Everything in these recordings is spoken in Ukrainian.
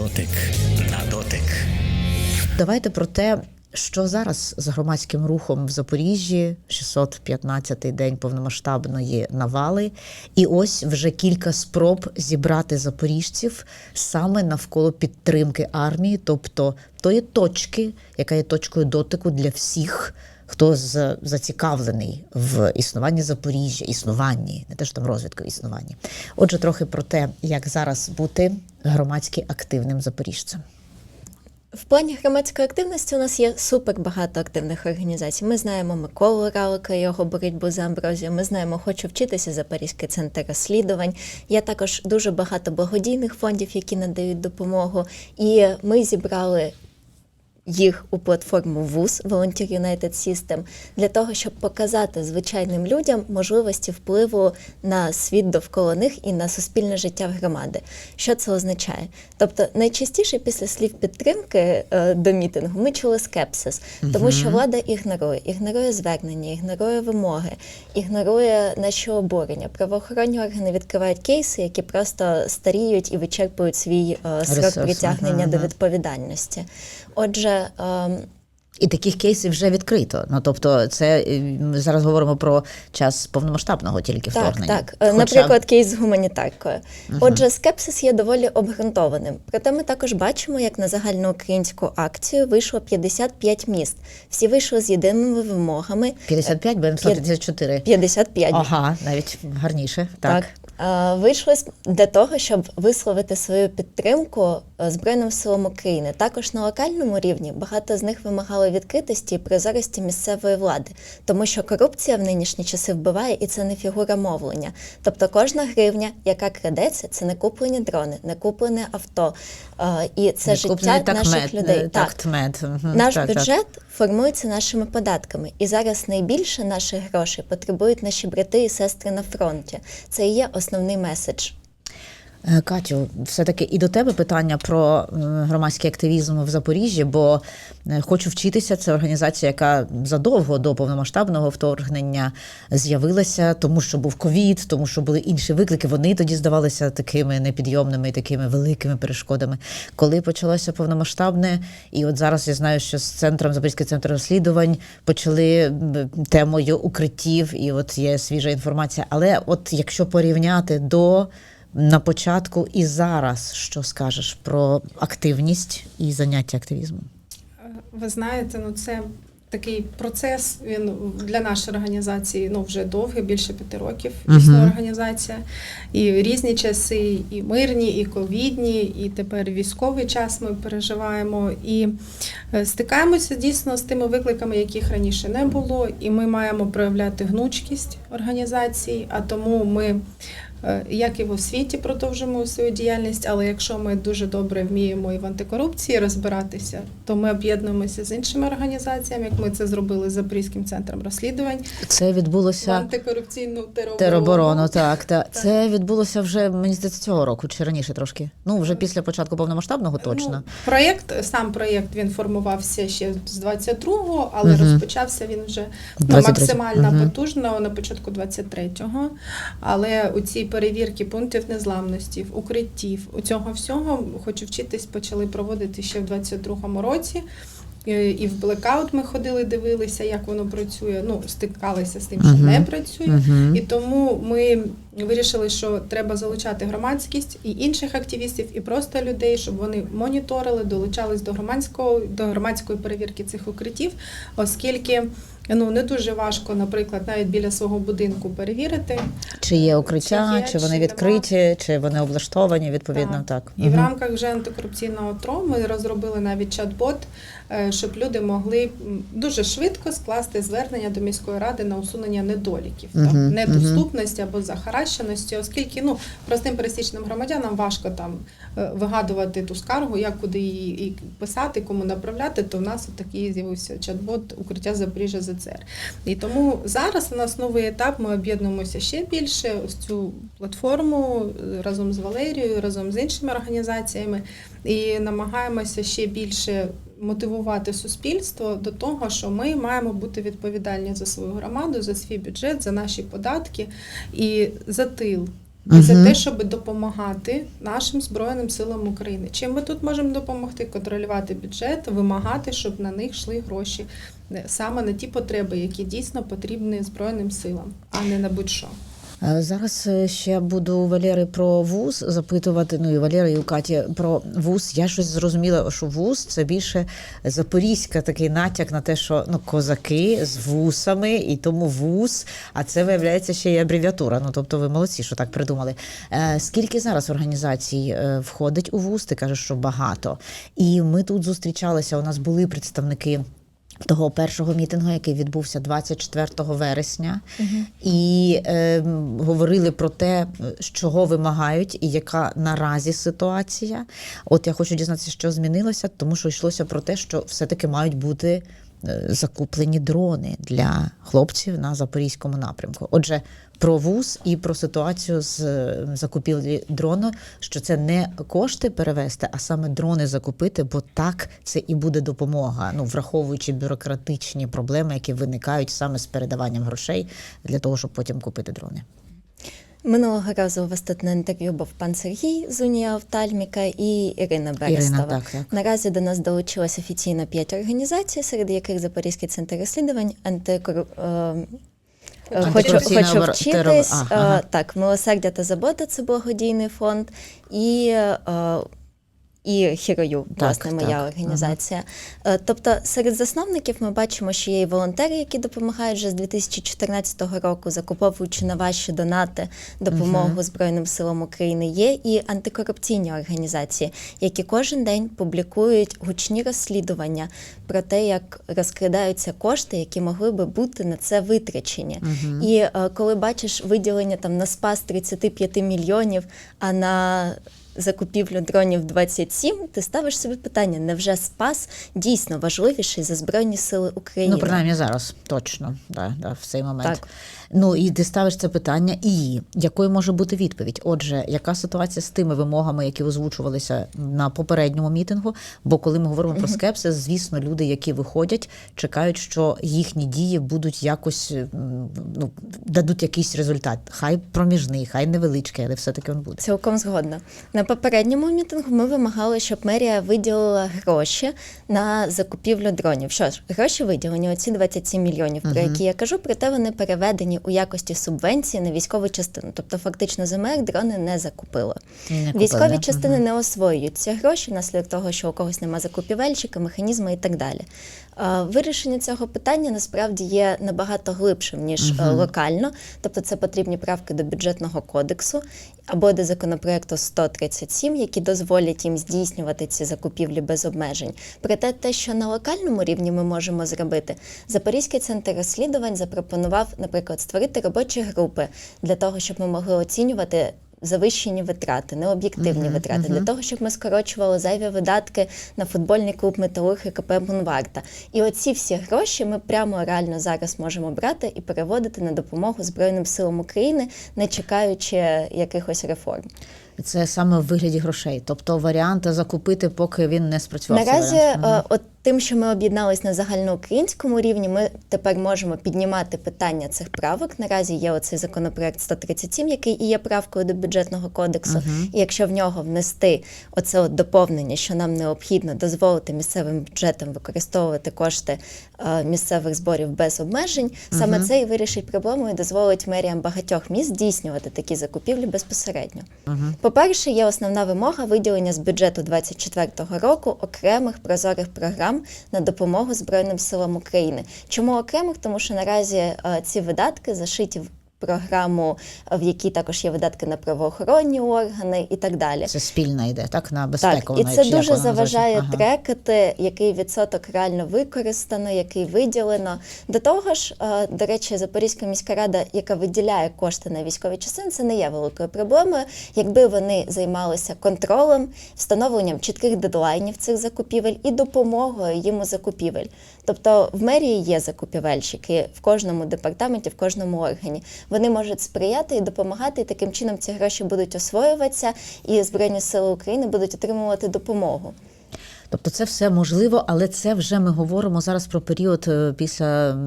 дотик, на дотик. Давайте про те, що зараз з громадським рухом в Запоріжжі, 615-й день повномасштабної навали, і ось вже кілька спроб зібрати запоріжців саме навколо підтримки армії, тобто тої точки, яка є точкою дотику для всіх. Хто з зацікавлений в існуванні Запоріжжя, існуванні, не те, що там розвитку, існуванні. Отже, трохи про те, як зараз бути громадськи активним запоріжцем. В плані громадської активності у нас є супер багато активних організацій. Ми знаємо Миколу Ралика, його боротьбу за амброзію. Ми знаємо Хочу вчитися Запорізький центр розслідувань. Є також дуже багато благодійних фондів, які надають допомогу. І ми зібрали їх у платформу ВУЗ Volunteer United System для того, щоб показати звичайним людям можливості впливу на світ довкола них і на суспільне життя громади. Що це означає? Тобто, найчастіше після слів підтримки е, до мітингу ми чули скепсис, тому що влада ігнорує, ігнорує звернення, ігнорує вимоги, ігнорує наші обурення. Правоохоронні органи відкривають кейси, які просто старіють і вичерпують свій е, срок притягнення до відповідальності. Отже, ем, І таких кейсів вже відкрито. Ну тобто, це ми зараз говоримо про час повномасштабного тільки Так, вторгнення. так. Е, Хоча- Наприклад, кейс з гуманітаркою. Отже, скепсис є доволі обґрунтованим. Проте ми також бачимо, як на загальноукраїнську акцію вийшло 55 міст. Всі вийшли з єдиними вимогами. 55, будемо П'ят- 54. 55. Ага, навіть гарніше. Так. Так. Е, Вийшли для того, щоб висловити свою підтримку е, Збройним силам України. Також на локальному рівні багато з них вимагали відкритості і прозорості місцевої влади, тому що корупція в нинішні часи вбиває, і це не фігура мовлення. Тобто кожна гривня, яка крадеться, це не куплені дрони, не куплене авто, і це життя наших людей. Так, так. Мгм, Наш так, так. бюджет формується нашими податками, і зараз найбільше наших грошей потребують наші брати і сестри на фронті. Це і є основний меседж. Е, Катю, все-таки і до тебе питання про е, громадський активізм в Запоріжжі, бо е, хочу вчитися. Це організація, яка задовго до повномасштабного вторгнення з'явилася, тому що був ковід, тому що були інші виклики. Вони тоді здавалися такими непідйомними і такими великими перешкодами. Коли почалося повномасштабне, і от зараз я знаю, що з центром Запорізький центр розслідувань почали темою укриттів, і от є свіжа інформація. Але от якщо порівняти до на початку і зараз, що скажеш про активність і заняття активізмом? Ви знаєте, ну це такий процес. Він для нашої організації ну вже довгий, більше п'яти років існує організація. І різні часи, і мирні, і ковідні, і тепер військовий час ми переживаємо. І е, стикаємося дійсно з тими викликами, яких раніше не було. І ми маємо проявляти гнучкість організації, а тому ми. Е, Як і в освіті продовжуємо свою діяльність, але якщо ми дуже добре вміємо і в антикорупції розбиратися, то ми об'єднуємося з іншими організаціями, як ми це зробили з Запорізьким центром розслідувань, Це в відбулося антикорупційну тероборону. тероборону. Так, так. Це відбулося вже мені здається цього року чи раніше трошки. Ну вже після початку повномасштабного точно. Ну, проєкт, сам проєкт він формувався ще з 22-го, але Мгм. розпочався він вже ну, максимально Мгм. потужно на початку 23-го. Але у цій перевірки пунктів незламності, укриттів, у цього всього хочу вчитись, почали проводити ще в 22-му році. І і в блекаут ми ходили, дивилися, як воно працює. Ну, стикалися з тим, що Мгм. не працює. Мгм. І тому ми вирішили, що треба залучати громадськість і інших активістів, і просто людей, щоб вони моніторили, долучались до громадського до громадської перевірки цих укриттів, оскільки ну не дуже важко, наприклад, навіть біля свого будинку перевірити. Чи є укриття, Чи є, чи вони чи відкриті, чи вони облаштовані, відповідно, так. І в рамках вже антикорупційного ТРО ми розробили навіть чат-бот, е, щоб люди могли дуже швидко скласти звернення до міської ради на усунення недоліків, там, мгм. недоступності або захаращеності, оскільки ну простим пересічним громадянам важко там е, вигадувати ту скаргу, як куди її писати, кому направляти, то в нас такий з'явився чат-бот укриття Запоріжжя ЗЦР. І тому зараз у нас новий етап. Ми об'єднуємося ще більше ось цю платформу е, разом з Валерією, разом з іншими організаціями, і намагаємося ще більше мотивувати суспільство до того, що ми маємо бути відповідальні за свою громаду, за свій бюджет, за наші податки і за тил. і за те, щоб допомагати нашим збройним силам України. Чим ми тут можемо допомогти? Контролювати бюджет, вимагати, щоб на них йшли гроші е, саме на ті потреби, які дійсно потрібні збройним силам, а не на будь-що. Е, Зараз е, ще буду Валери про вуз запитувати. Ну і Валери, і у Каті про вуз. Я щось зрозуміла, що вуз це більше запорізька такий натяк на те, що ну козаки з вусами, і тому вуз. А це виявляється ще й абревіатура. Ну тобто ви молодці, що так придумали. Е, скільки зараз організацій входить у вуз? Ти кажеш, що багато. І ми тут зустрічалися. У нас були представники. Того першого мітингу, який відбувся 24 вересня, і е, говорили про те, з чого вимагають і яка наразі ситуація. От я хочу дізнатися, що змінилося, тому що йшлося про те, що все-таки мають бути закуплені дрони для хлопців на запорізькому напрямку. Отже, про вуз і про ситуацію з е, закупівлі дрону, що це не кошти перевести, а саме дрони закупити, бо так це і буде допомога. Ну враховуючи бюрократичні проблеми, які виникають саме з передаванням грошей для того, щоб потім купити дрони. Минулого разу у вас тут на інтерв'ю був пан Сергій з Унія Офтальміка і Ірина Берестова. Ірина, так, так. Наразі до нас долучилось офіційно п'ять організацій, серед яких Запорізький центр розслідувань, антикору... е, е, Хочу, хочу вчитись. ага, Е. Так, милосердя та забота це благодійний фонд. І і Hero.U, власне, Так, моя так, організація. Е, Тобто серед засновників ми бачимо, що є і волонтери, які допомагають вже з 2014 року, закуповуючи на ваші донати допомогу Збройним силам України. Є і антикорупційні організації, які кожен день публікують гучні розслідування про те, як розкрадаються кошти, які могли би бути на це витрачені. І е, коли бачиш виділення там на спас 35 мільйонів, а на закупівлю дронів 27, ти ставиш собі питання: невже спас дійсно важливіший за Збройні Сили України? Ну, принаймні зараз, точно, да, да, в цей момент. Так. Ну і ти ставиш це питання, і якою може бути відповідь? Отже, яка ситуація з тими вимогами, які озвучувалися на попередньому мітингу? Бо коли ми говоримо про скепсис, звісно, люди, які виходять, чекають, що їхні дії будуть якось ну, дадуть якийсь результат. Хай проміжний, хай невеличкий, але все-таки він буде. Цілком згодна. На попередньому мітингу ми вимагали, щоб мерія виділила гроші на закупівлю дронів. Що ж, гроші виділені, оці 27 мільйонів, про які я кажу, проте вони переведені у якості субвенції на військову частину. Тобто, фактично, ЗМР дрони не закупило. Не купили, Військові да? частини не освоюють ці гроші внаслідок того, що у когось нема закупівельщика, механізми і так далі. Вирішення цього питання насправді є набагато глибшим ніж е, локально, тобто це потрібні правки до бюджетного кодексу або до законопроекту 137, які дозволять їм здійснювати ці закупівлі без обмежень. Проте те, що на локальному рівні ми можемо зробити, Запорізький центр розслідувань запропонував, наприклад, створити робочі групи для того, щоб ми могли оцінювати. Завищені витрати, необ'єктивні витрати для того, щоб ми скорочували зайві видатки на футбольний клуб Металург і КП Бунварта. І оці всі гроші ми прямо реально зараз можемо брати і переводити на допомогу Збройним силам України, не чекаючи якихось реформ. Це саме в вигляді грошей, тобто варіант закупити, поки він не спрацював. Наразі, е, от тим, що ми об'єднались на загальноукраїнському рівні, ми тепер можемо піднімати питання цих правок. Наразі є оцей законопроект 137, який і є правкою до бюджетного кодексу. І якщо в нього внести оце от доповнення, що нам необхідно дозволити місцевим бюджетам використовувати кошти е, місцевих зборів без обмежень, саме це і вирішить проблему і дозволить меріям багатьох міст здійснювати такі закупівлі безпосередньо. По-перше, є основна вимога виділення з бюджету 2024 року окремих прозорих програм на допомогу Збройним силам України. Чому окремих? Тому що наразі е, ці видатки зашиті в програму, в якій також є видатки на правоохоронні органи і так далі. Це спільна йде, так? На Так, безпеку. і це дуже заважає Ага. трекати, який відсоток реально використано, який виділено. До того ж, е, до речі, Запорізька міська рада, яка виділяє кошти на військові частини, це не є великою проблемою. Якби вони займалися контролем, встановленням чітких дедлайнів цих закупівель і допомогою їм у закупівель. Тобто в мерії є закупівельщики в кожному департаменті, в кожному органі. Вони можуть сприяти і допомагати, і таким чином ці гроші будуть освоюватися, і Збройні Сили України будуть отримувати допомогу. Тобто це все можливо, але це вже ми говоримо зараз про період е, після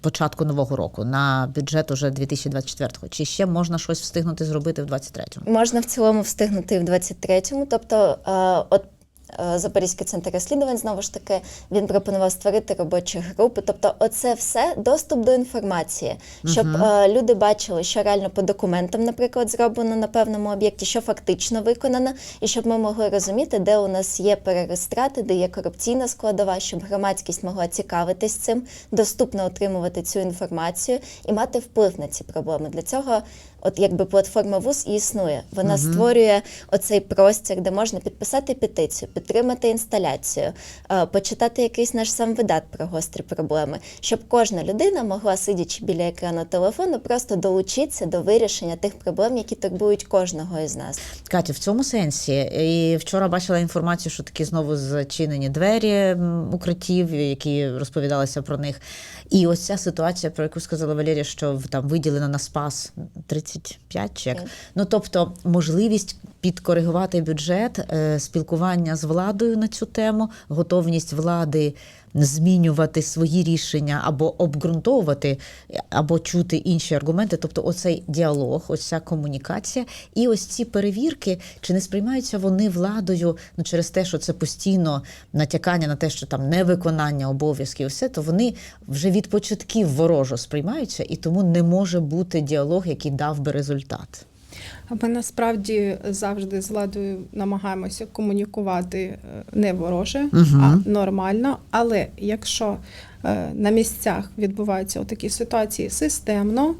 початку нового року на бюджет уже 2024-го. Чи ще можна щось встигнути зробити в 23-му? Можна в цілому встигнути в 23-му. Тобто, е, от Запорізький центр розслідувань знову ж таки він пропонував створити робочі групи. Тобто, оце все доступ до інформації, щоб е, люди бачили, що реально по документам, наприклад, зроблено на певному об'єкті, що фактично виконано, і щоб ми могли розуміти, де у нас є перерестрати, де є корупційна складова, щоб громадськість могла цікавитись цим, доступно отримувати цю інформацію і мати вплив на ці проблеми. Для цього. От якби платформа ВУЗ і існує. Вона створює оцей простір, де можна підписати петицію, підтримати інсталяцію, е, почитати якийсь наш сам видат про гострі проблеми, щоб кожна людина могла, сидячи біля екрану телефону, просто долучитися до вирішення тих проблем, які турбують кожного із нас. Катя, в цьому сенсі. І вчора бачила інформацію, що такі знову зачинені двері укриттів, які розповідалися про них. І ось ця ситуація, про яку сказала Валерія, що там виділено на спас 35 чек. Так. Ну тобто можливість підкоригувати бюджет, е, спілкування з владою на цю тему, готовність влади змінювати свої рішення або обґрунтовувати, або чути інші аргументи. Тобто, оцей діалог, ось ця комунікація, і ось ці перевірки, чи не сприймаються вони владою ну через те, що це постійно натякання на те, що там невиконання обов'язків, і все то вони вже від початків ворожо сприймаються, і тому не може бути діалог, який дав би результат. Ми насправді завжди з владою намагаємося комунікувати е, не вороже, а нормально. Але якщо е, на місцях відбуваються такі ситуації системно,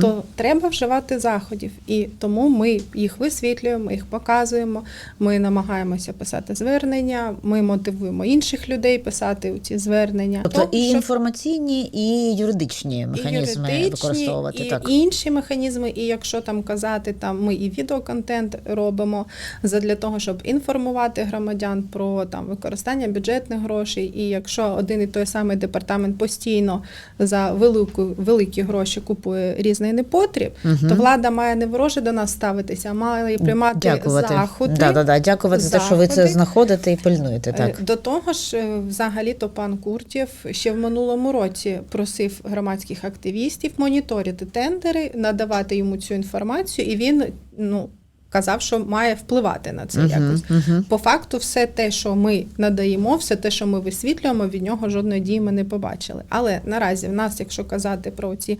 то треба вживати заходів. І тому ми їх висвітлюємо, їх показуємо. Ми намагаємося писати звернення, ми мотивуємо інших людей писати ці звернення. Тобто То, і щоб- інформаційні, і юридичні механізми і юридичні, використовувати і так. інші механізми. І якщо там казати, там ми і відеоконтент робимо задля того, щоб інформувати громадян про там використання бюджетних грошей. І якщо один і той самий департамент постійно за велику великі гроші купує різний непотріб, то влада має не вороже до нас ставитися, а має приймати Дякувати. заходи. Да, да, да. Дякувати за те, що ви це заходи. знаходите і пильнуєте. Е, Так. До того ж, е, взагалі-то пан Куртєв ще в минулому році просив громадських активістів моніторити тендери, надавати йому цю інформацію, і він ну. Казав, що має впливати на це Мгм, якось. мгм. По факту, все те, що ми надаємо, все те, що ми висвітлюємо, від нього жодної дії ми не побачили. Але наразі в нас, якщо казати про ці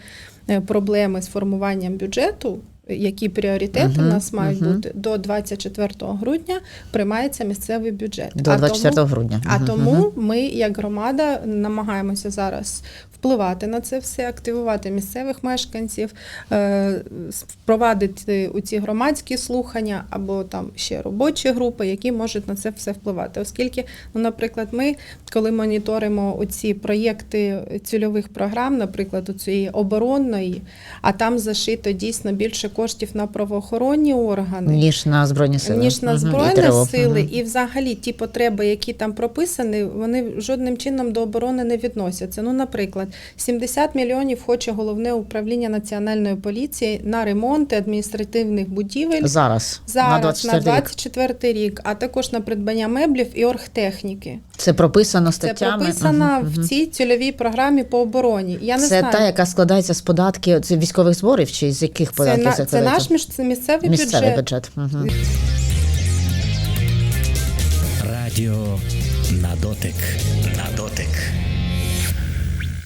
е, проблеми з формуванням бюджету, які пріоритети Мгм, в нас мають мгм. бути, до 24 грудня приймається місцевий бюджет. До А тому- грудня. а тому мгм. ми, як громада, намагаємося зараз впливати на це все, активувати місцевих мешканців, е, впровадити у ці громадські слухання або там ще робочі групи, які можуть на це все впливати. Оскільки, ну, наприклад, ми, коли моніторимо оці проєкти цільових програм, наприклад, у цієї оборонної, а там зашито дійсно більше коштів на правоохоронні органи Ніж на збройні сили. ніж на збройні ТРО. сили, Мгм. і взагалі ті потреби, які там прописані, вони жодним чином до оборони не відносяться. Ну, наприклад, 70 мільйонів хоче головне управління національної поліції на ремонти адміністративних будівель. Зараз, Зараз на 24 рік. 24 рік, а також на придбання меблів і оргтехніки. Це прописано Це статтями. прописано Мгм, в цій цільовій програмі по обороні. Я не Це знаю. та, яка складається з податків це військових зборів, чи з яких це, податків на, це це наш місцевий, місцевий бюджет. бюджет. Мгм. Радіо на дотик. На